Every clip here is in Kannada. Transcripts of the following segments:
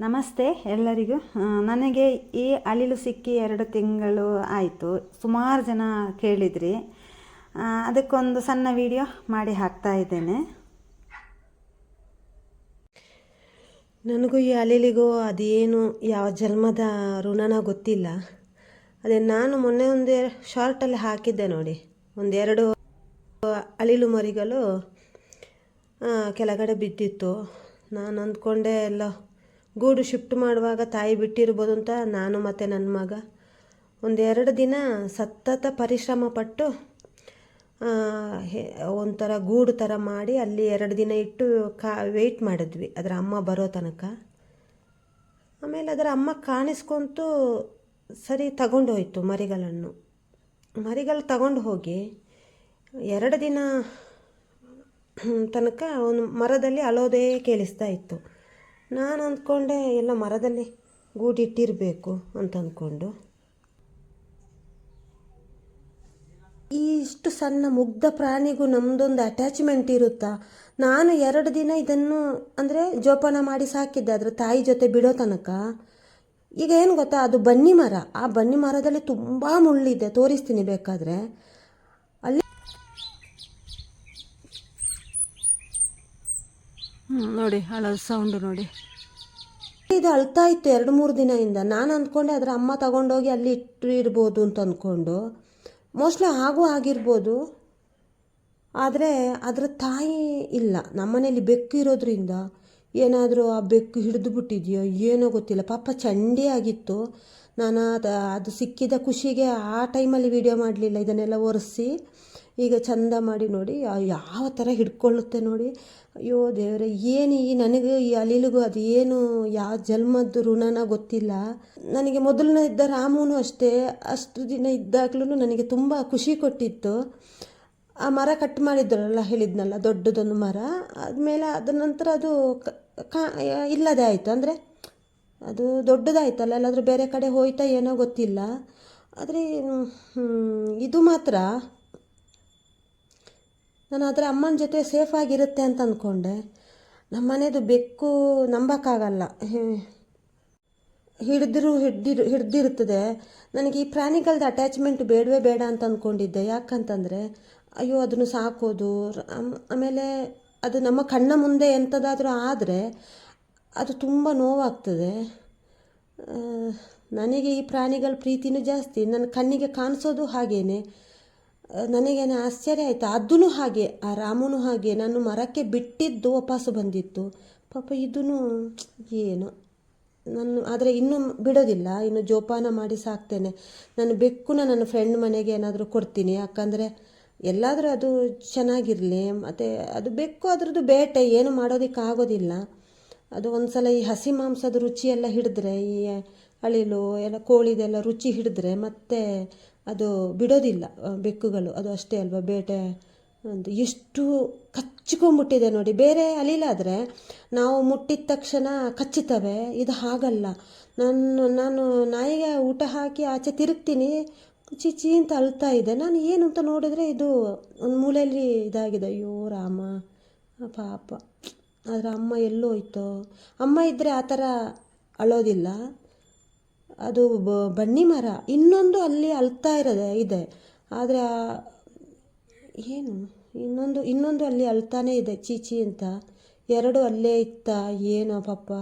ನಮಸ್ತೆ ಎಲ್ಲರಿಗೂ. ನನಗೆ ಈ ಅಳಿಲು ಸಿಕ್ಕಿ ಎರಡು ತಿಂಗಳು ಆಯಿತು. ಸುಮಾರು ಜನ ಕೇಳಿದ್ರಿ. ಅದಕ್ಕೊಂದು ಸಣ್ಣ ವಿಡಿಯೋ ಮಾಡಿ ಹಾಕ್ತಾ ಇದ್ದೇನೆ. ನನಗೂ ಈ ಅಳಿಲಿಗೂ ಅದೇನು ಯಾವ ಜನ್ಮದ ಋಣನ ಗೊತ್ತಿಲ್ಲ. ಅದೇ ನಾನು ಮೊನ್ನೆ ಒಂದು ಶಾರ್ಟಲ್ಲಿ ಹಾಕಿದ್ದೆ ನೋಡಿ. ಒಂದೆರಡು ಅಳಿಲು ಮರಿಗಳು ಕೆಳಗಡೆ ಬಿದ್ದಿತ್ತು. ನಾನು ಅಂದ್ಕೊಂಡೆ ಎಲ್ಲ ಗೂಡು ಶಿಫ್ಟ್ ಮಾಡುವಾಗ ತಾಯಿ ಬಿಟ್ಟಿರ್ಬೋದು ಅಂತ ನಾನು ಮತ್ತು ನನ್ನ ಮಗ. ಒಂದೆರಡು ದಿನ ಸತತ ಪರಿಶ್ರಮ ಪಟ್ಟು ಒಂಥರ ಗೂಡು ಥರ ಮಾಡಿ ಅಲ್ಲಿ ಎರಡು ದಿನ ಇಟ್ಟು ಕಾ ವೆಯ್ಟ್ ಮಾಡಿದ್ವಿ. ಅದರ ಅಮ್ಮ ಬರೋ ತನಕ. ಆಮೇಲೆ ಅದರ ಅಮ್ಮ ಕಾಣಿಸ್ಕೊಂತು ಸರಿ ತಗೊಂಡು ಹೋಯಿತು ಮರಿಗಳನ್ನು ಮರಿಗಳು ತಗೊಂಡು ಹೋಗಿ ಎರಡು ದಿನ ತನಕ ಒಂದು ಮರದಲ್ಲಿ ಅಳೋದೇ ಕೇಳಿಸ್ತಾ ಇತ್ತು. ನಾನು ಅಂದ್ಕೊಂಡೆ, ಎಲ್ಲ ಮರದಲ್ಲಿ ಗೂಡಿಟ್ಟಿರಬೇಕು ಅಂತ ಅಂದ್ಕೊಂಡು. ಈ ಇಷ್ಟು ಸಣ್ಣ ಮುಗ್ಧ ಪ್ರಾಣಿಗೂ ನಮ್ಮದೊಂದು ಅಟ್ಯಾಚ್ಮೆಂಟ್ ಇರುತ್ತಾ? ನಾನು ಎರಡು ದಿನ ಇದನ್ನು, ಅಂದರೆ ಜೋಪಾನ ಮಾಡಿ ಸಾಕಿದ್ದೆ ಅದರ ತಾಯಿ ಜೊತೆ ಬಿಡೋ ತನಕ. ಈಗ ಏನು ಗೊತ್ತಾ? ಅದು ಬನ್ನಿ ಮರ. ಆ ಬನ್ನಿ ಮರದಲ್ಲಿ ತುಂಬ ಮುಳ್ಳಿದೆ. ತೋರಿಸ್ತೀನಿ ಬೇಕಾದರೆ ಅಲ್ಲಿ ನೋಡಿ ಅಳೋದು ಸೌಂಡು ನೋಡಿ. ಇದು ಅಳ್ತಾ ಇತ್ತು ಎರಡು ಮೂರು ದಿನದಿಂದ. ನಾನು ಅಂದ್ಕೊಂಡೆ ಅದರ ಅಮ್ಮ ತಗೊಂಡೋಗಿ ಅಲ್ಲಿ ಇಟ್ಟು ಇರ್ಬೋದು ಅಂತ ಅಂದ್ಕೊಂಡು. ಮೋಸ್ಟ್ಲಿ ಹಾಗೂ ಆಗಿರ್ಬೋದು. ಆದರೆ ಅದರ ತಾಯಿ ಇಲ್ಲ. ನಮ್ಮನೇಲಿ ಬೆಕ್ಕು ಇರೋದ್ರಿಂದ ಏನಾದರೂ ಆ ಬೆಕ್ಕು ಹಿಡಿದು ಬಿಟ್ಟಿದೆಯೋ ಏನೋ ಗೊತ್ತಿಲ್ಲ. ಪಾಪ ಚಂಡಿ ಆಗಿತ್ತು. ನಾನು ಅದು ಅದು ಸಿಕ್ಕಿದ ಖುಷಿಗೆ ಆ ಟೈಮಲ್ಲಿ ವಿಡಿಯೋ ಮಾಡಲಿಲ್ಲ. ಇದನ್ನೆಲ್ಲ ಒರೆಸಿ ಈಗ ಚಂದ ಮಾಡಿ ನೋಡಿ ಯಾವ ಥರ ಹಿಡ್ಕೊಳ್ಳುತ್ತೆ ನೋಡಿ. ಅಯ್ಯೋ ದೇವರೇ, ಏನು ಈ ನನಗೆ ಈ ಅಲಿಲಿಗೂ ಅದು ಏನು, ಯಾವ ಜನ್ಮದ್ದು ಋಣನ ಗೊತ್ತಿಲ್ಲ. ನನಗೆ ಮೊದಲನೇ ಇದ್ದ ರಾಮನು ಅಷ್ಟೇ, ಅಷ್ಟು ದಿನ ಇದ್ದಾಗ್ಲೂ ನನಗೆ ತುಂಬ ಖುಷಿ ಕೊಟ್ಟಿತ್ತು. ಆ ಮರ ಕಟ್ ಮಾಡಿದ್ರಲ್ಲ ಹೇಳಿದ್ನಲ್ಲ, ದೊಡ್ಡದೊಂದು ಮರ, ಆದಮೇಲೆ ಅದ ನಂತರ ಅದು ಕ- ಇಲ್ಲದೆ ಆಯಿತು. ಅಂದರೆ ಅದು ದೊಡ್ಡದಾಯ್ತಲ್ಲ, ಎಲ್ಲಾದರೂ ಬೇರೆ ಕಡೆ ಹೋಯ್ತಾ ಏನೋ ಗೊತ್ತಿಲ್ಲ. ಆದರೆ ಇದು ಮಾತ್ರ. ನಾನು ಅದರ ಅಮ್ಮನ ಜೊತೆ ಸೇಫಾಗಿರುತ್ತೆ ಅಂತ ಅಂದ್ಕೊಂಡೆ ನಮ್ಮ ಬೆಕ್ಕು ನಂಬೋಕ್ಕಾಗಲ್ಲ. ಹಿಡಿದ್ರೂ ಹಿಡಿದಿರು ಹಿಡ್ದಿರು ಹಿಡ್ದಿರ್ತದೆ ನನಗೆ ಈ ಪ್ರಾಣಿಗಳದ್ದು ಅಟ್ಯಾಚ್ಮೆಂಟ್ ಬೇಡವೇ ಬೇಡ ಅಂತ ಅಂದ್ಕೊಂಡಿದ್ದೆ ಯಾಕಂತಂದರೆ ಅಯ್ಯೋ ಅದನ್ನು ಸಾಕೋದು ಆಮೇಲೆ ಅದು ನಮ್ಮ ಕಣ್ಣ ಮುಂದೆ ಎಂಥದಾದರೂ ಆದರೆ ಅದು ತುಂಬ ನೋವಾಗ್ತದೆ. ನನಗೆ ಈ ಪ್ರಾಣಿಗಳ ಪ್ರೀತಿನೂ ಜಾಸ್ತಿ. ನನ್ನ ಕಣ್ಣಿಗೆ ಕಾಣಿಸೋದು ಹಾಗೇನೆ. ಆ, ನನಗೇನು ಆಶ್ಚರ್ಯ ಆಯಿತು. ಅದೂ ಹಾಗೆ, ಆ ರಾಮನು ಹಾಗೆ ನಾನು ಮರಕ್ಕೆ ಬಿಟ್ಟಿದ್ದು ವಾಪಸ್ಸು ಬಂದಿತ್ತು. ಪಾಪ ಇದೂ ಏನು? ನಾನು, ಆದರೆ ಇನ್ನೂ ಬಿಡೋದಿಲ್ಲ. ಇನ್ನು ಜೋಪಾನ ಮಾಡಿ ಸಾಕ್ತೇನೆ. ನಾನು ಬೆಕ್ಕುನ ನನ್ನ ಫ್ರೆಂಡ್ ಮನೆಗೆ ಏನಾದರೂ ಕೊಡ್ತೀನಿ. ಯಾಕಂದರೆ ಎಲ್ಲಾದರೂ ಅದು ಚೆನ್ನಾಗಿರಲಿ. ಮತ್ತು ಅದು ಬೆಕ್ಕು ಅದರದ್ದು ಬೇಟೆ. ಏನು ಮಾಡೋದಕ್ಕೆ ಆಗೋದಿಲ್ಲ ಅದು ಒಂದು ಸಲ ಈ ಹಸಿ ಮಾಂಸದ ರುಚಿಯೆಲ್ಲ ಹಿಡಿದ್ರೆ, ಈ ಅಳಿಲು, ಎಲ್ಲ ಕೋಳಿದೆಲ್ಲ ರುಚಿ ಹಿಡಿದ್ರೆ ಮತ್ತೆ ಅದು ಬಿಡೋದಿಲ್ಲ ಬೆಕ್ಕುಗಳು. ಅದು ಅಷ್ಟೇ ಅಲ್ವಾ, ಬೇಟೆ ಒಂದು ಎಷ್ಟು ಕಚ್ಚಿಕೊಂಡ್ಬಿಟ್ಟಿದೆ ನೋಡಿ. ಬೇರೆ ಅಲಿಲಾದರೆ ನಾವು ಮುಟ್ಟಿದ ತಕ್ಷಣ ಕಚ್ಚುತ್ತವೆ, ಇದು ಹಾಗಲ್ಲ. ನಾನು ನಾನು ನಾಯಿಗೆ ಊಟ ಹಾಕಿ ಆಚೆ ತಿರುಗ್ತೀನಿ ಚಿಚಿ ಅಂತ ಅಳ್ತಾ ಇದೆ. ನಾನು ಏನು ಅಂತ ನೋಡಿದ್ರೆ ಇದು ಒಂದು ಮೂಲೆಯಲ್ಲಿ ಇದಾಗಿದೆ. ಅಯ್ಯೋ, ರಾಮ ಪಾಪ. ಆದರೆ ಅಮ್ಮ ಎಲ್ಲೋಯ್ತೋ ಅಮ್ಮ ಇದ್ದರೆ ಆ ಥರ ಅಳೋದಿಲ್ಲ. ಅದು ಬನ್ನಿ ಮರ. ಇನ್ನೊಂದು ಅಲ್ಲಿ ಅಳ್ತಾ ಇರೋದೆ, ಇದೆ. ಆದರೆ ಏನು? ಇನ್ನೊಂದು ಇನ್ನೊಂದು ಅಲ್ಲಿ ಅಳ್ತಾನೇ ಇದೆ ಚೀಚಿ ಅಂತ. ಎರಡು ಅಲ್ಲೇ ಇತ್ತ? ಏನೋ ಪಾಪ.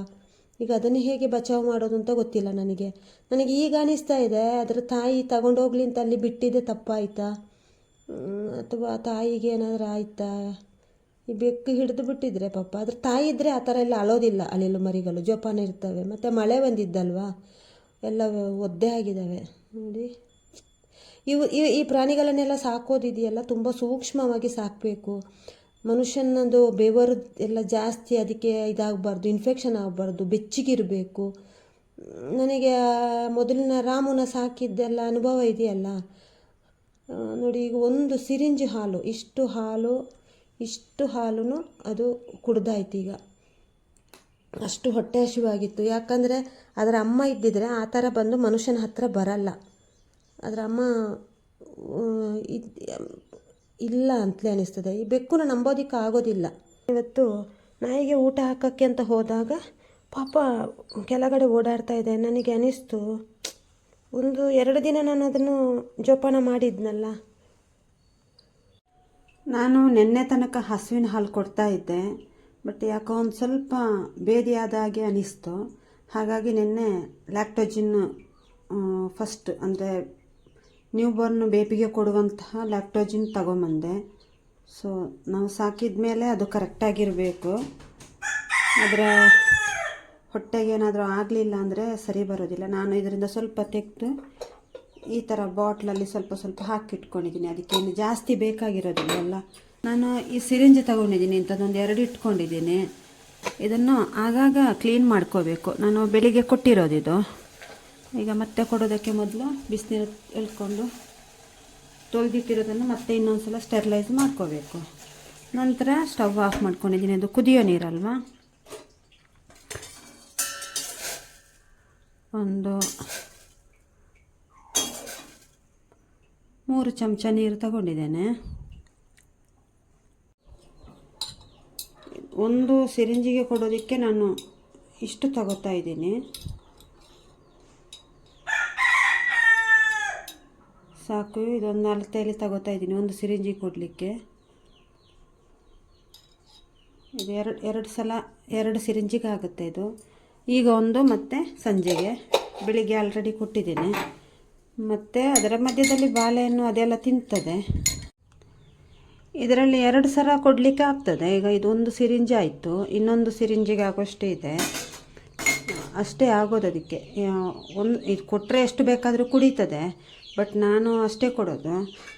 ಈಗ ಅದನ್ನು ಹೇಗೆ ಬಚಾವ್ ಮಾಡೋದು ಅಂತ ಗೊತ್ತಿಲ್ಲ ನನಗೆ. ನನಗೆ ಈಗ ಅನಿಸ್ತಾ ಇದೆ, ಅದರ ತಾಯಿ ತಗೊಂಡೋಗ್ಲಿ ಅಂತ ಅಲ್ಲಿ ಬಿಟ್ಟಿದ್ದೆ ತಪ್ಪಾಯ್ತಾ? ಅಥವಾ ತಾಯಿಗೆ ಏನಾದರೂ ಆಯ್ತಾ? ಈ ಬೆಕ್ಕು ಹಿಡಿದು ಬಿಟ್ಟಿದ್ರೆ ಪಾಪ. ಅದ್ರ ತಾಯಿ ಇದ್ದರೆ ಆ ಥರ ಎಲ್ಲ ಅಳೋದಿಲ್ಲ ಅಲ್ಲಿಲ್ಲ ಮರಿಗಳು. ಜೋಪಾನ ಇರ್ತವೆ. ಮತ್ತು ಮಳೆ ಬಂದಿದ್ದಲ್ವಾ? ಎಲ್ಲ ಒದ್ದೆ ಆಗಿದ್ದಾವೆ. ನೋಡಿ. ಇವು, ಈ- ಈ ಪ್ರಾಣಿಗಳನ್ನೆಲ್ಲ ಸಾಕೋದಿದೆಯಲ್ಲ, ತುಂಬ ಸೂಕ್ಷ್ಮವಾಗಿ ಸಾಕಬೇಕು. ಮನುಷ್ಯನದು ಬೆವರು ಎಲ್ಲ ಜಾಸ್ತಿ ಅದಕ್ಕೆ ಇದಾಗಬಾರ್ದು ಇನ್ಫೆಕ್ಷನ್ ಆಗಬಾರ್ದು, ಬೆಚ್ಚಿಗಿರಬೇಕು. ನನಗೆ ಮೊದಲಿನ ರಾಮುನ ಸಾಕಿದ್ದೆಲ್ಲ ಅನುಭವ ಇದೆಯಲ್ಲ? ನೋಡಿ, ಈಗ ಒಂದು ಸಿರಿಂಜ್ ಹಾಲು, ಇಷ್ಟು ಹಾಲು ಇಷ್ಟು ಹಾಲು ಅದು ಕುಡ್ದಾಯ್ತು ಈಗ. ಅಷ್ಟು ಹೊಟ್ಟೆ ಹಸಿವಾಗಿತ್ತು. ಯಾಕಂದರೆ ಅದರ ಅಮ್ಮ ಇದ್ದಿದ್ರೆ ಆ ಥರ ಬಂದು ಮನುಷ್ಯನ ಹತ್ರ ಬರಲ್ಲ. ಅದರ ಅಮ್ಮ ಇಲ್ಲ ಅಂತಲೇ ಅನಿಸ್ತದೆ. ಈ ಬೆಕ್ಕುನ ನಂಬೋದಿಕ್ಕೆ ಆಗೋದಿಲ್ಲ. ಇವತ್ತು ನಾಯಿಗೆ ಊಟ ಹಾಕೋಕ್ಕೆ ಅಂತ ಹೋದಾಗ ಪಾಪ ಕೆಳಗಡೆ ಓಡಾಡ್ತಾ ಇದೆ. ನನಗೆ ಅನಿಸ್ತು, ಒಂದು ಎರಡು ದಿನ ನಾನು ಅದನ್ನು ಜೋಪಾನ ಮಾಡಿದ್ನಲ್ಲ. ನಾನು ನಿನ್ನೆ ತನಕ ಹಸುವಿನ ಹಾಲು ಕೊಡ್ತಾ ಇದ್ದೆ. ಬಟ್ ಯಾಕೋ ಒಂದು ಸ್ವಲ್ಪ ಬೇದಿಯಾದ ಹಾಗೆ ಅನಿಸ್ತು. ಹಾಗಾಗಿ ನಿನ್ನೆ ಲ್ಯಾಕ್ಟೋಜಿನ್ ಫಸ್ಟ್ ಅಂದರೆ ನ್ಯೂ ಬೇಬಿಗೆ ಕೊಡುವಂತಹ ಲ್ಯಾಕ್ಟೋಜಿನ್ ತಗೊಂಬಂದೆ. ಸೊ ನಾವು ಸಾಕಿದ ಮೇಲೆ ಅದು ಕರೆಕ್ಟಾಗಿರಬೇಕು ಅದರ ಹೊಟ್ಟೆಗೆ ಏನಾದರೂ ಆಗಲಿಲ್ಲ ಅಂದರೆ ಸರಿ ಬರೋದಿಲ್ಲ. ನಾನು ಇದರಿಂದ ಸ್ವಲ್ಪ ತೆಗೆದು ಈ ಥರ ಬಾಟ್ಲಲ್ಲಿ ಸ್ವಲ್ಪ ಸ್ವಲ್ಪ ಹಾಕಿಟ್ಕೊಂಡಿದ್ದೀನಿ. ಅದಕ್ಕೇನು ಜಾಸ್ತಿ ಬೇಕಾಗಿರೋದಿಲ್ಲ ಅಲ್ಲ. ನಾನು ಈ ಸಿರಿಂಜ್ ತಗೊಂಡಿದ್ದೀನಿ, ಇಂಥದ್ದೊಂದು ಎರಡು ಇಟ್ಕೊಂಡಿದ್ದೀನಿ. ಇದನ್ನು ಆಗಾಗ ಕ್ಲೀನ್ ಮಾಡ್ಕೋಬೇಕು. ನಾನು ಬೆಳಿಗ್ಗೆ ಕೊಟ್ಟಿರೋದಿದು ಈಗ ಮತ್ತೆ ಕೊಡೋದಕ್ಕೆ ಮೊದಲು ಬಿಸಿನೀರು ಎಳ್ಕೊಂಡು ತೊಳೆದಿಟ್ಟಿರೋದನ್ನು ಮತ್ತೆ ಇನ್ನೊಂದು ಸಲ ಸ್ಟೆರಿಲೈಸ್ ಮಾಡ್ಕೋಬೇಕು. ನಂತರ ಸ್ಟವ್ ಆಫ್ ಮಾಡ್ಕೊಂಡಿದ್ದೀನಿ. ಅದು ಕುದಿಯೋ ನೀರಲ್ವಾ? ಒಂದು ಮೂರು ಚಮಚ ನೀರು ತಗೊಂಡಿದ್ದೇನೆ. ಒಂದು ಸಿರಿಂಜಿಗೆ ಕೊಡೋದಕ್ಕೆ ನಾನು ಇಷ್ಟು ತಗೋತಾ ಇದ್ದೀನಿ. ಸಾಕು, ಇದೊಂದು ನಾಲ್ಕು ತೈಲಿ ತಗೋತಾ ಇದ್ದೀನಿ, ಒಂದು ಸಿರಿಂಜಿಗೆ ಕೊಡಲಿಕ್ಕೆ. ಇದು ಎರಡು ಎರಡು ಸಲ, ಎರಡು ಸಿರಿಂಜಿಗೆ ಆಗುತ್ತೆ ಇದು. ಈಗ ಒಂದು ಮತ್ತು ಸಂಜೆಗೆ. ಬೆಳಿಗ್ಗೆ ಆಲ್ರೆಡಿ ಕೊಟ್ಟಿದ್ದೀನಿ. ಮತ್ತು ಅದರ ಮಧ್ಯದಲ್ಲಿ ಬಾಳೆಹಣ್ಣು ಅದೆಲ್ಲ ತಿಂತದೆ. ಇದರಲ್ಲಿ ಎರಡು ಸರ ಕೊಡಲಿಕ್ಕೆ ಆಗ್ತದೆ. ಈಗ ಇದೊಂದು ಸಿರಿಂಜ್ ಆಯಿತು. ಇನ್ನೊಂದು ಸಿರಿಂಜಿಗೆ ಆಗೋಷ್ಟೇ ಇದೆ. ಅಷ್ಟೇ ಆಗೋದು ಅದಕ್ಕೆ. ಒಂದು ಇದು ಕೊಟ್ಟರೆ ಎಷ್ಟು ಬೇಕಾದರೂ ಕುಡಿತದೆ. ಬಟ್ ನಾನು ಅಷ್ಟೇ ಕೊಡೋದು.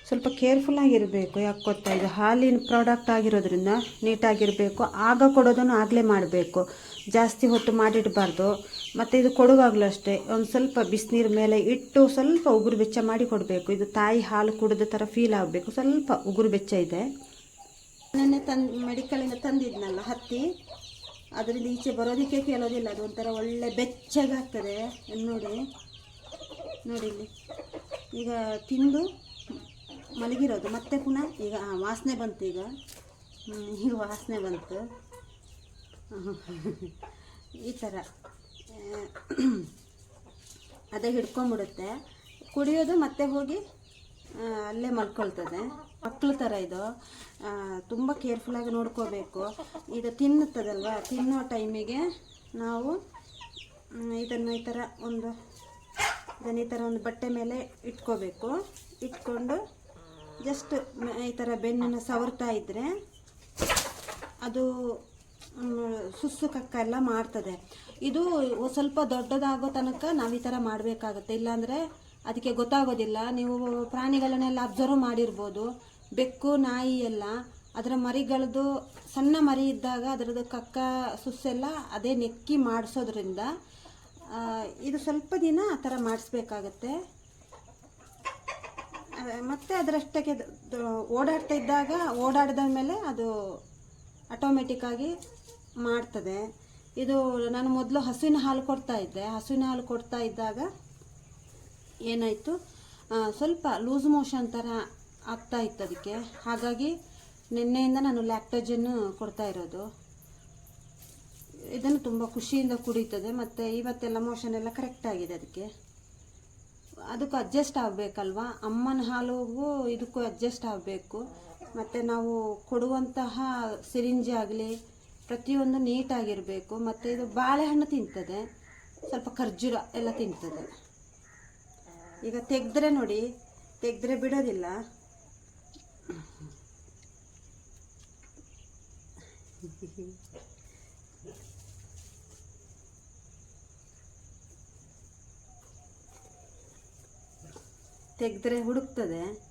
ಸ್ವಲ್ಪ ಕೇರ್ಫುಲ್ಲಾಗಿರಬೇಕು ಯಾಕೆ ಗೊತ್ತಾ? ಇದು ಹಾಲಿನ ಪ್ರಾಡಕ್ಟ್ ಆಗಿರೋದ್ರಿಂದ ನೀಟಾಗಿರಬೇಕು. ಆಗ ಕೊಡೋದನ್ನು ಆಗಲೇ ಮಾಡಬೇಕು. ಜಾಸ್ತಿ ಹೊತ್ತು ಮಾಡಿಡಬಾರ್ದು. ಮತ್ತು ಇದು ಕೊಡುವಾಗಲೂ ಅಷ್ಟೇ, ಒಂದು ಸ್ವಲ್ಪ ಬಿಸಿನೀರು ಮೇಲೆ ಇಟ್ಟು ಸ್ವಲ್ಪ ಉಗುರು ಬೆಚ್ಚ ಮಾಡಿ ಕೊಡಬೇಕು. ಇದು ತಾಯಿ ಹಾಲು ಕುಡಿದ ಥರ ಫೀಲ್ ಆಗಬೇಕು. ಸ್ವಲ್ಪ ಉಗುರು ಬೆಚ್ಚ ಇದೆ. ನೆನ್ನೆ ತಂದು ಮೆಡಿಕಲಿಂದ ತಂದಿದ್ನಲ್ಲ ಹತ್ತಿ. ಅದರಿಂದ ಈಚೆ ಬರೋದಕ್ಕೆ ಕೇಳೋದಿಲ್ಲ, ಅದು ಒಂಥರ ಒಳ್ಳೆ ಬೆಚ್ಚಗಾಗ್ತದೆ ನೋಡಿ ನೋಡಿ ಈಗ ತಿಂದು ಮಲಗಿರೋದು. ಮತ್ತೆ ಪುನಃ ಈಗ ವಾಸನೆ ಬಂತು ಈಗ. ಈಗ ವಾಸನೆ ಬಂತು. ಈ ಥರ ಅದೇ ಹಿಡ್ಕೊಂಬಿಡುತ್ತೆ ಕುಡಿಯೋದು ಮತ್ತೆ ಹೋಗಿ ಅಲ್ಲೇ ಮಲ್ಕೊಳ್ತದೆ. ಮಕ್ಕಳ ಥರ ಇದು. ತುಂಬ ಕೇರ್ಫುಲ್ಲಾಗಿ ನೋಡ್ಕೋಬೇಕು. ಇದು ತಿನ್ನುತ್ತದಲ್ವ? ತಿನ್ನೋ ಟೈಮಿಗೆ ನಾವು ಇದನ್ನು ಈ ಥರ ಒಂದು, ಇದನ್ನು ಈ ಥರ ಒಂದು ಬಟ್ಟೆ ಮೇಲೆ ಇಟ್ಕೋಬೇಕು. ಇಟ್ಕೊಂಡು ಜಸ್ಟ್ ಈ ಥರ ಬೆನ್ನನ್ನು ಸವರ್ತಾ ಇದ್ದರೆ ಅದು ಸುಸ್ಸು ಕಕ್ಕ ಎಲ್ಲ ಮಾಡ್ತದೆ. ಇದು ಸ್ವಲ್ಪ ದೊಡ್ಡದಾಗೋ ತನಕ ನಾವು ಈ ಥರ ಮಾಡಬೇಕಾಗತ್ತೆ. ಇಲ್ಲಾಂದರೆ ಅದಕ್ಕೆ ಗೊತ್ತಾಗೋದಿಲ್ಲ. ನೀವು ಪ್ರಾಣಿಗಳನ್ನೆಲ್ಲ ಅಬ್ಸರ್ವ್ ಮಾಡಿರ್ಬೋದು. ಬೆಕ್ಕು, ನಾಯಿ ಎಲ್ಲ. ಅದರ ಮರಿಗಳದ್ದು ಸಣ್ಣ ಮರಿ ಇದ್ದಾಗ ಅದರದ್ದು ಕಕ್ಕ, ಸುಸ್ಸೆಲ್ಲ ಅದೇ ನೆಕ್ಕಿ ಮಾಡಿಸೋದ್ರಿಂದ ಇದು ಸ್ವಲ್ಪ ದಿನ ಆ ಥರ ಮಾಡಿಸ್ಬೇಕಾಗತ್ತೆ. ಮತ್ತು ಅದರಷ್ಟಕ್ಕೆ ಓಡಾಡ್ತಾ ಇದ್ದಾಗ ಓಡಾಡಿದ ಮೇಲೆ ಅದು ಆಟೋಮೆಟಿಕ್ಕಾಗಿ ಮಾಡ್ತದೆ. ಇದು ನಾನು ಮೊದಲು ಹಸುವಿನ ಹಾಲು ಕೊಡ್ತಾ ಇದ್ದೆ. ಹಸುವಿನ ಹಾಲು ಕೊಡ್ತಾ ಇದ್ದಾಗ ಏನಾಯಿತು? ಸ್ವಲ್ಪ ಲೂಸ್ ಮೋಷನ್ ಥರ ಆಗ್ತಾ ಇತ್ತು ಅದಕ್ಕೆ. ಹಾಗಾಗಿ ನಿನ್ನೆಯಿಂದ ನಾನು ಲ್ಯಾಕ್ಟೋಜನ್ನು ಕೊಡ್ತಾ ಇರೋದು. ಇದನ್ನು ತುಂಬ ಖುಷಿಯಿಂದ ಕುಡಿತದೆ. ಮತ್ತು ಇವತ್ತೆಲ್ಲ ಮೋಷನ್ ಎಲ್ಲ ಕರೆಕ್ಟ್ ಆಗಿದೆ ಅದಕ್ಕೆ. ಅದಕ್ಕೂ ಅಡ್ಜಸ್ಟ್ ಆಗಬೇಕಲ್ವಾ? ಅಮ್ಮನ ಹಾಲುಗೂ ಇದಕ್ಕೂ ಅಡ್ಜಸ್ಟ್ ಆಗಬೇಕು. ಮತ್ತು ನಾವು ಕೊಡುವಂತಹ ಸಿರಿಂಜಿ ಆಗಲಿ ಪ್ರತಿಯೊಂದು ನೀಟಾಗಿರಬೇಕು, ಮತ್ತು ಇದು ಬಾಳೆಹಣ್ಣು ತಿಂತದೆ. ಸ್ವಲ್ಪ ಖರ್ಜೂರ ಎಲ್ಲ ತಿಂತದೆ. ಈಗ ತೆಗೆದ್ರೆ ನೋಡಿ, ತೆಗೆದ್ರೆ ಬಿಡೋದಿಲ್ಲ. ತೆಗೆದ್ರೆ ಹುಡುಕ್ತದೆ.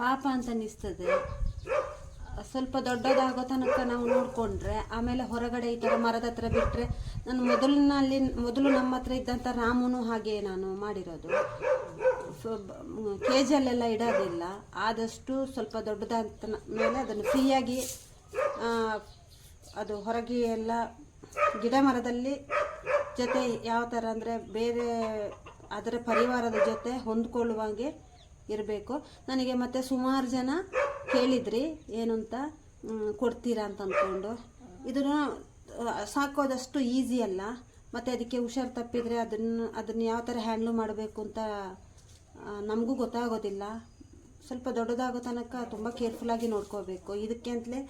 ಪಾಪ ಅಂತ ಅನ್ನಿಸ್ತದೆ. ಸ್ವಲ್ಪ ದೊಡ್ಡದಾಗೋ ತನಕ ನಾವು ನೋಡಿಕೊಂಡ್ರೆ, ಆಮೇಲೆ ಹೊರಗಡೆ ಈ ಥರ ಮರದ ಹತ್ರ ಬಿಟ್ಟರೆ ನಾನು ಮೊದಲಿನಲ್ಲಿ, ಮೊದಲು ನಮ್ಮ ಹತ್ರ ಇದ್ದಂಥ ರಾಮನು ಹಾಗೆ ನಾನು ಮಾಡಿರೋದು. ಕೇಜಲ್ಲೆಲ್ಲ ಇಡೋದಿಲ್ಲ. ಆದಷ್ಟು ಸ್ವಲ್ಪ ದೊಡ್ಡದಾದ ಮೇಲೆ ಅದನ್ನು ಫ್ರೀಯಾಗಿ ಅದು ಹೊರಗೆ ಎಲ್ಲ ಗಿಡ ಮರದಲ್ಲಿ ಜೊತೆ ಯಾವ ಥರ ಅಂದರೆ ಬೇರೆ ಅದರ ಪರಿವಾರದ ಜೊತೆ ಹೊಂದ್ಕೊಳ್ಳುವಾಗೆ ಇರಬೇಕು. ನನಗೆ ಮತ್ತೆ ಸುಮಾರು ಜನ ಕೇಳಿದ್ರಿ ಏನು ಅಂತ ಕೊಡ್ತೀರಾ ಅಂತ ಅಂದ್ಕೊಂಡು. ಇದನ್ನು ಸಾಕೋದಷ್ಟು ಈಸಿ ಅಲ್ಲ. ಮತ್ತು ಅದಕ್ಕೆ ಹುಷಾರು ತಪ್ಪಿದರೆ ಅದನ್ನು ಅದನ್ನು ಯಾವ ಥರ ಹ್ಯಾಂಡ್ಲ್ ಮಾಡಬೇಕು ಅಂತ ನಮಗೂ ಗೊತ್ತಾಗೋದಿಲ್ಲ. ಸ್ವಲ್ಪ ದೊಡ್ಡದಾಗೋ ತನಕ ತುಂಬ ಕೇರ್ಫುಲ್ಲಾಗಿ ನೋಡ್ಕೋಬೇಕು. ಇದಕ್ಕೆ ಅಂತಲೇ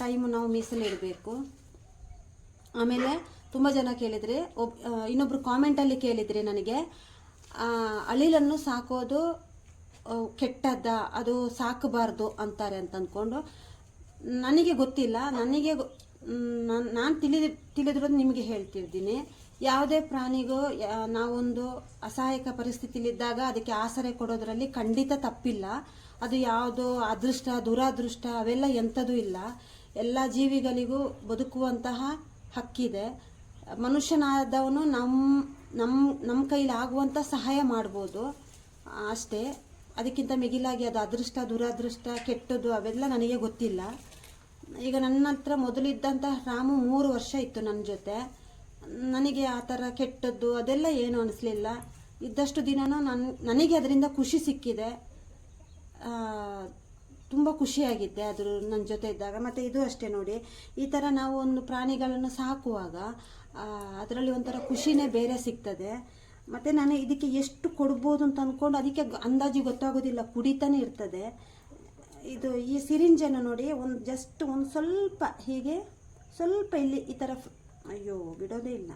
ಟೈಮು ನಾವು ಮೀಸಲಿಡಬೇಕು ಆಮೇಲೆ ತುಂಬ ಜನ ಕೇಳಿದರೆ, ಒಬ್ ಇನ್ನೊಬ್ಬರು ಕಾಮೆಂಟಲ್ಲಿ ಕೇಳಿದರೆ ನನಗೆ ಅಳಿಲನ್ನು ಸಾಕೋದು ಕೆಟ್ಟದ್ದ, ಅದು ಸಾಕಬಾರ್ದು ಅಂತಾರೆ ಅಂತ ಅಂದ್ಕೊಂಡು ನನಗೆ ಗೊತ್ತಿಲ್ಲ. ನನಗೆ ನಾನು ತಿಳಿದ, ತಿಳಿದಿರೋದು ನಿಮಗೆ ಹೇಳ್ತಿದ್ದೀನಿ ಯಾವುದೇ ಪ್ರಾಣಿಗೂ ನಾವೊಂದು ಅಸಹಾಯಕ ಪರಿಸ್ಥಿತಿಲಿದ್ದಾಗ ಅದಕ್ಕೆ ಆಸರೆ ಕೊಡೋದ್ರಲ್ಲಿ ಖಂಡಿತ ತಪ್ಪಿಲ್ಲ. ಅದು ಯಾವುದೋ ಅದೃಷ್ಟ, ದುರಾದೃಷ್ಟ, ಅವೆಲ್ಲ ಎಂಥದೂ ಇಲ್ಲ. ಎಲ್ಲ ಜೀವಿಗಳಿಗೂ ಬದುಕುವಂತಹ ಹಕ್ಕಿದೆ. ಮನುಷ್ಯನಾದವನು ನಮ್ಮ ನಮ್ಮ ನಮ್ಮ ಕೈಲಿ ಆಗುವಂಥ ಸಹಾಯ ಮಾಡ್ಬೋದು. ಅಷ್ಟೇ. ಅದಕ್ಕಿಂತ ಮಿಗಿಲಾಗಿ ಅದು ಅದೃಷ್ಟ, ದುರಾದೃಷ್ಟ, ಕೆಟ್ಟದ್ದು ಅವೆಲ್ಲ ನನಗೆ ಗೊತ್ತಿಲ್ಲ. ಈಗ ನನ್ನ ಹತ್ರ ಮೊದಲಿದ್ದಂಥ ರಾಮು ಮೂರು ವರ್ಷ ಇತ್ತು ನನ್ನ ಜೊತೆ. ನನಗೆ ಆ ಥರ ಕೆಟ್ಟದ್ದು ಅದೆಲ್ಲ ಏನು ಅನಿಸ್ಲಿಲ್ಲ. ಇದ್ದಷ್ಟು ದಿನನೂ ನನ್ನ ನನಗೆ ಅದರಿಂದ ಖುಷಿ ಸಿಕ್ಕಿದೆ. ತುಂಬ ಖುಷಿಯಾಗಿದ್ದೆ ಅದ್ರ ನನ್ನ ಜೊತೆ ಇದ್ದಾಗ. ಮತ್ತು ಇದು ಅಷ್ಟೇ ನೋಡಿ, ಈ ಥರ ನಾವು ಒಂದು ಪ್ರಾಣಿಗಳನ್ನು ಸಾಕುವಾಗ ಅದರಲ್ಲಿ ಒಂಥರ ಖುಷಿನೇ ಬೇರೆ ಸಿಗ್ತದೆ. ಮತ್ತು ನಾನು ಇದಕ್ಕೆ ಎಷ್ಟು ಕೊಡ್ಬೋದು ಅಂತ ಅಂದ್ಕೊಂಡು ಅದಕ್ಕೆ ಅಂದಾಜು ಗೊತ್ತಾಗೋದಿಲ್ಲ, ಕುಡಿತಾನೆ ಇರ್ತದೆ. ಇದು ಈ ಸಿರಿಂಜನ್ನು ನೋಡಿ ಒಂದು ಜಸ್ಟ್ ಒಂದು ಸ್ವಲ್ಪ ಹೀಗೆ, ಸ್ವಲ್ಪ ಇಲ್ಲಿ ಈ ಥರ ಅಯ್ಯೋ, ಬಿಡೋದೇ ಇಲ್ಲ.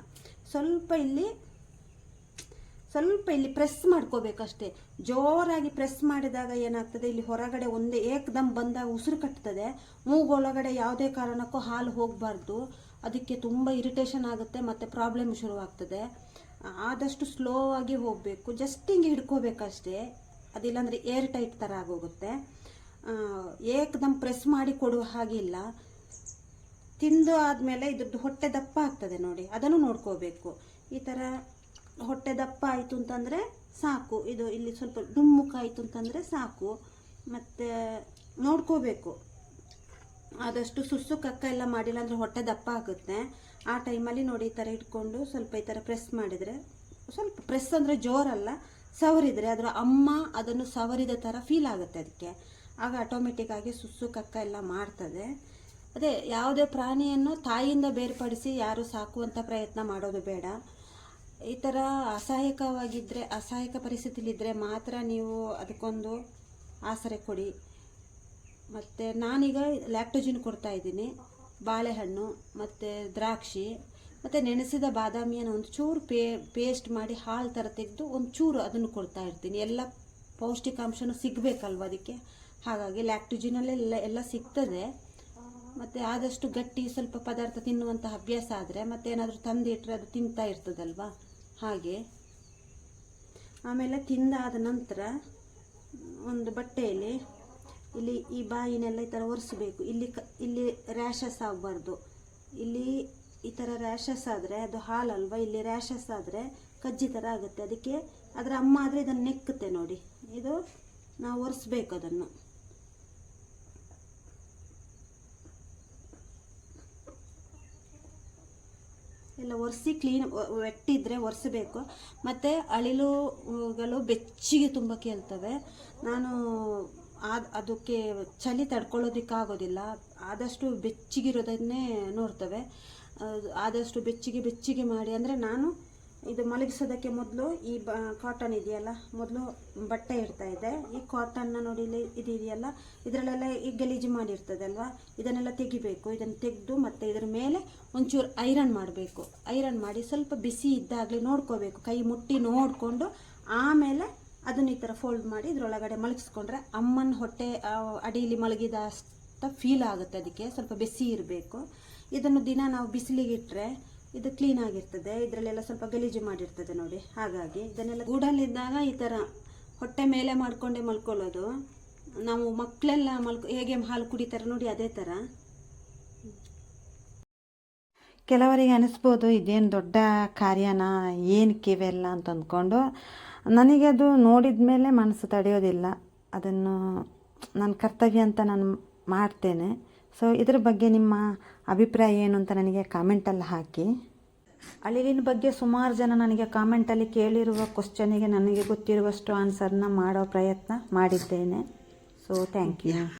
ಸ್ವಲ್ಪ ಇಲ್ಲಿ ಸ್ವಲ್ಪ ಇಲ್ಲಿ ಪ್ರೆಸ್ ಮಾಡ್ಕೋಬೇಕಷ್ಟೇ. ಜೋರಾಗಿ ಪ್ರೆಸ್ ಮಾಡಿದಾಗ ಏನಾಗ್ತದೆ, ಇಲ್ಲಿ ಹೊರಗಡೆ ಒಂದೇ ಏಕದಮ್ ಬಂದಾಗ ಉಸಿರು ಕಟ್ತದೆ. ಮೂಗೊಳಗಡೆ ಯಾವುದೇ ಕಾರಣಕ್ಕೂ ಹಾಲು ಹೋಗಬಾರ್ದು. ಅದಕ್ಕೆ ತುಂಬ ಇರಿಟೇಷನ್ ಆಗುತ್ತೆ, ಮತ್ತು ಪ್ರಾಬ್ಲಮ್ ಶುರುವಾಗ್ತದೆ. ಆದಷ್ಟು ಸ್ಲೋ ಆಗಿ ಹೋಗಬೇಕು. ಜಸ್ಟ್ ಹಿಂಗೆ ಹಿಡ್ಕೋಬೇಕಷ್ಟೇ. ಅದಿಲ್ಲಾಂದರೆ ಏರ್ ಟೈಟ್ ಥರ ಆಗೋಗುತ್ತೆ. ಏಕ್ದಮ್ ಪ್ರೆಸ್ ಮಾಡಿ ಕೊಡುವ ಹಾಗಿಲ್ಲ ತಿಂದು ಆದಮೇಲೆ ಇದ್ರದ್ದು ಹೊಟ್ಟೆ ದಪ್ಪ ಆಗ್ತದೆ ನೋಡಿ, ಅದನ್ನು ನೋಡ್ಕೋಬೇಕು. ಈ ಥರ ಹೊಟ್ಟೆ ದಪ್ಪ ಆಯಿತು ಅಂತಂದರೆ ಸಾಕು. ಇದು ಇಲ್ಲಿ ಸ್ವಲ್ಪ ಡುಮ್ಮುಖ ಆಯಿತು ಅಂತಂದರೆ ಸಾಕು. ಮತ್ತು ನೋಡ್ಕೋಬೇಕು. ಆದಷ್ಟು ಸುಸ್ಸು ಕಕ್ಕ ಎಲ್ಲ ಮಾಡಿಲ್ಲ ಅಂದರೆ ಹೊಟ್ಟೆ ದಪ್ಪ ಆಗುತ್ತೆ. ಆ ಟೈಮಲ್ಲಿ ನೋಡಿ ಈ ಥರ ಇಟ್ಕೊಂಡು ಸ್ವಲ್ಪ ಈ ಥರ ಪ್ರೆಸ್ ಮಾಡಿದರೆ, ಸ್ವಲ್ಪ ಪ್ರೆಸ್ ಅಂದರೆ ಜೋರಲ್ಲ, ಸವರಿದರೆ ಅದರ ಅಮ್ಮ ಅದನ್ನು ಸವರಿದ ಥರ ಫೀಲ್ ಆಗುತ್ತೆ ಅದಕ್ಕೆ. ಆಗ ಆಟೋಮೆಟಿಕ್ಕಾಗಿ ಸುಸ್ಸು ಕಕ್ಕ ಎಲ್ಲ ಮಾಡ್ತದೆ. ಅದೇ ಯಾವುದೇ ಪ್ರಾಣಿಯನ್ನು ತಾಯಿಯಿಂದ ಬೇರ್ಪಡಿಸಿ ಯಾರು ಸಾಕುವಂಥ ಪ್ರಯತ್ನ ಮಾಡೋದು ಬೇಡ. ಈ ಥರ ಅಸಹಾಯಕವಾಗಿದ್ದರೆ ಅಸಹಾಯಕ ಪರಿಸ್ಥಿತಿಲಿದ್ದರೆ ಮಾತ್ರ ನೀವು ಅದಕ್ಕೊಂದು ಆಸರೆ ಕೊಡಿ. ಮತ್ತು ನಾನೀಗ ಲ್ಯಾಕ್ಟೋಜಿನ್ ಕೊಡ್ತಾ ಇದ್ದೀನಿ. ಬಾಳೆಹಣ್ಣು, ಮತ್ತು ದ್ರಾಕ್ಷಿ, ಮತ್ತು ನೆನೆಸಿದ ಬಾದಾಮಿಯನ್ನು ಒಂದು ಚೂರು ಪೇ, ಪೇಸ್ಟ್ ಮಾಡಿ ಹಾಲು ಥರ ತೆಗೆದು ಒಂದು ಚೂರು ಅದನ್ನು ಕೊಡ್ತಾ ಇರ್ತೀನಿ. ಎಲ್ಲ ಪೌಷ್ಟಿಕಾಂಶನೂ ಸಿಗಬೇಕಲ್ವ ಅದಕ್ಕೆ? ಹಾಗಾಗಿ ಲ್ಯಾಕ್ಟೋಜಿನಲ್ಲೆಲ್ಲ ಎಲ್ಲ ಸಿಗ್ತದೆ. ಮತ್ತು ಆದಷ್ಟು ಗಟ್ಟಿ ಸ್ವಲ್ಪ ಪದಾರ್ಥ ತಿನ್ನುವಂಥ ಅಭ್ಯಾಸ ಆದರೆ ಮತ್ತೇನಾದರೂ ತಂದಿಟ್ಟರೆ ಅದು ತಿಂತಾ ಇರ್ತದಲ್ವಾ? ಹಾಗೆ. ಆಮೇಲೆ ತಿಂದಾದ ನಂತರ ಒಂದು ಬಟ್ಟೆಯಲ್ಲಿ ಇಲ್ಲಿ ಈ ಬಾಯಿನೆಲ್ಲ ಈ ಥರ ಒರೆಸಬೇಕು. ಇಲ್ಲಿ ಕ, ಇಲ್ಲಿ ರ್ಯಾಷಸ್ ಆಗಬಾರ್ದು. ಇಲ್ಲಿ ಈ ಥರ ರ್ಯಾಷಸ್ ಆದರೆ ಅದು ಹಾಲಲ್ವ? ಇಲ್ಲಿ ರ್ಯಾಷಸ್ ಆದರೆ ಕಜ್ಜಿ ಥರ ಆಗುತ್ತೆ. ಅದಕ್ಕೆ ಅದರ ಅಮ್ಮ ಆದರೆ ಇದನ್ನು ನೆಕ್ಕುತ್ತೆ ನೋಡಿ. ಇದು ನಾವು ಒರೆಸ್ಬೇಕು ಅದನ್ನು. ಎಲ್ಲ ಒರೆಸಿ ಕ್ಲೀನ್ ವೆಟ್ಟಿದ್ರೆ ಒರೆಸಬೇಕು. ಮತ್ತು ಅಳಿಲುಗಳು ಬೆಚ್ಚಿಗೆ ತುಂಬ ಕೇಳ್ತವೆ. ನಾನು ಅದು ಅದಕ್ಕೆ ಚಳಿ ತಡ್ಕೊಳ್ಳೋದಕ್ಕಾಗೋದಿಲ್ಲ ಆದಷ್ಟು ಬೆಚ್ಚಿಗಿರೋದನ್ನೇ ನೋಡ್ತವೆ. ಆದಷ್ಟು ಬೆಚ್ಚಿಗೆ ಬೆಚ್ಚಿಗೆ ಮಾಡಿ. ಅಂದರೆ ನಾನು ಇದು ಮಲಗಿಸೋದಕ್ಕೆ ಮೊದಲು ಈ ಬ ಕಾಟನ್ ಇದೆಯಲ್ಲ, ಮೊದಲು ಬಟ್ಟೆ ಇರ್ತಾ ಇದೆ ಈ ಕಾಟನ್ನ ನೋಡಿ ಇಲ್ಲಿ ಇದು ಇದೆಯಲ್ಲ, ಇದರಲ್ಲೆಲ್ಲ ಈ ಗಲೀಜು ಮಾಡಿರ್ತದಲ್ವಾ? ಇದನ್ನೆಲ್ಲ ತೆಗಿಬೇಕು. ಇದನ್ನು ತೆಗೆದು ಮತ್ತು ಇದ್ರ ಮೇಲೆ ಒಂಚೂರು ಐರನ್ ಮಾಡಬೇಕು. ಐರನ್ ಮಾಡಿ ಸ್ವಲ್ಪ ಬಿಸಿ ಇದ್ದಾಗಲೇ ನೋಡ್ಕೋಬೇಕು. ಕೈ ಮುಟ್ಟಿ ನೋಡಿಕೊಂಡು ಆಮೇಲೆ ಅದನ್ನು ಈ ಥರ ಫೋಲ್ಡ್ ಮಾಡಿ ಇದರೊಳಗಡೆ ಮಲಗಿಸ್ಕೊಂಡ್ರೆ ಅಮ್ಮನ ಹೊಟ್ಟೆ ಅಡಿಯಲ್ಲಿ ಮಲಗಿದ ಅಷ್ಟ ಫೀಲ್ ಆಗುತ್ತೆ ಅದಕ್ಕೆ. ಸ್ವಲ್ಪ ಬಿಸಿ ಇರಬೇಕು. ಇದನ್ನು ದಿನ ನಾವು ಬಿಸಿಲಿಗೆ ಇಟ್ಟರೆ ಇದು ಕ್ಲೀನ್ ಆಗಿರ್ತದೆ. ಇದರಲ್ಲೆಲ್ಲ ಸ್ವಲ್ಪ ಗಲೀಜು ಮಾಡಿರ್ತದೆ ನೋಡಿ. ಹಾಗಾಗಿ ಇದನ್ನೆಲ್ಲ ಗೂಡಲ್ಲಿದ್ದಾಗ ಈ ಥರ ಹೊಟ್ಟೆ ಮೇಲೆ ಮಾಡ್ಕೊಂಡೇ ಮಲ್ಕೊಳ್ಳೋದು. ನಾವು ಮಕ್ಕಳೆಲ್ಲ ಮಲ್ಕೊ, ಹೇಗೆ ಹಾಲು ಕುಡಿತಾರೆ ನೋಡಿ ಅದೇ ಥರ ಕೆಲವರಿಗೆ ಅನಿಸ್ಬೋದು ಇದೇನು ದೊಡ್ಡ ಕಾರ್ಯನ ಏನಕ್ಕೆ ಇವೆಲ್ಲ ಅಂತ ಅಂದ್ಕೊಂಡು. ನನಗೆ ಅದು ನೋಡಿದ ಮೇಲೆ ಮನಸ್ಸು ತಡೆಯೋದಿಲ್ಲ. ಅದನ್ನು, ನನ್ನ ಕರ್ತವ್ಯ ಅಂತ ನಾನು ಮಾಡ್ತೇನೆ. ಸೊ ಇದ್ರ ಬಗ್ಗೆ ನಿಮ್ಮ ಅಭಿಪ್ರಾಯ ಏನು ಅಂತ ನನಗೆ ಕಾಮೆಂಟಲ್ಲಿ ಹಾಕಿ. ಅಳಿಲಿನ ಬಗ್ಗೆ ಸುಮಾರು ಜನ ನನಗೆ ಕಾಮೆಂಟಲ್ಲಿ ಕೇಳಿರುವ ಕ್ವಶನಿಗೆ ನನಗೆ ಗೊತ್ತಿರುವಷ್ಟು ಆನ್ಸರ್ನ ಮಾಡೋ ಪ್ರಯತ್ನ ಮಾಡಿದ್ದೇನೆ. So thank you